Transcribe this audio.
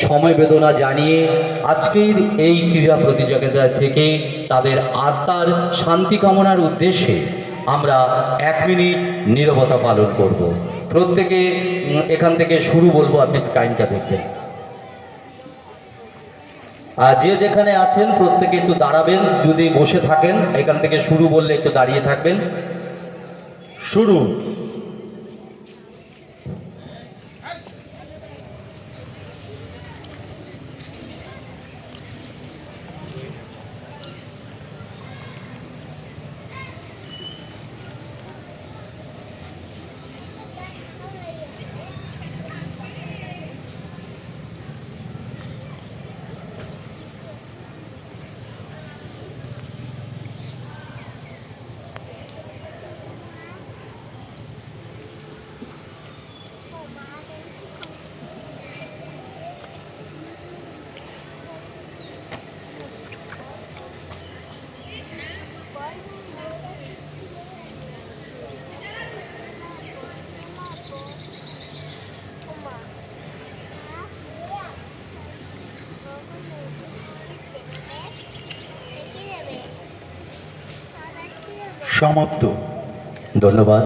সমবেদনা জানিয়ে আজকের এই ক্রীড়া প্রতিযোগিতা থেকে তাদের আত্মার শান্তি কামনার উদ্দেশ্যে আমরা এক মিনিট নীরবতা পালন করব। প্রত্যেকে এখান থেকে শুরু বলব, আপনি টাইমটা দেখবেন। আর যে যেখানে আছেন, প্রত্যেকে একটু দাঁড়াবেন, যদি বসে থাকেন, এখান থেকে শুরু বললে একটু দাঁড়িয়ে থাকবেন। শুরু সমাপ্ত। ধন্যবাদ।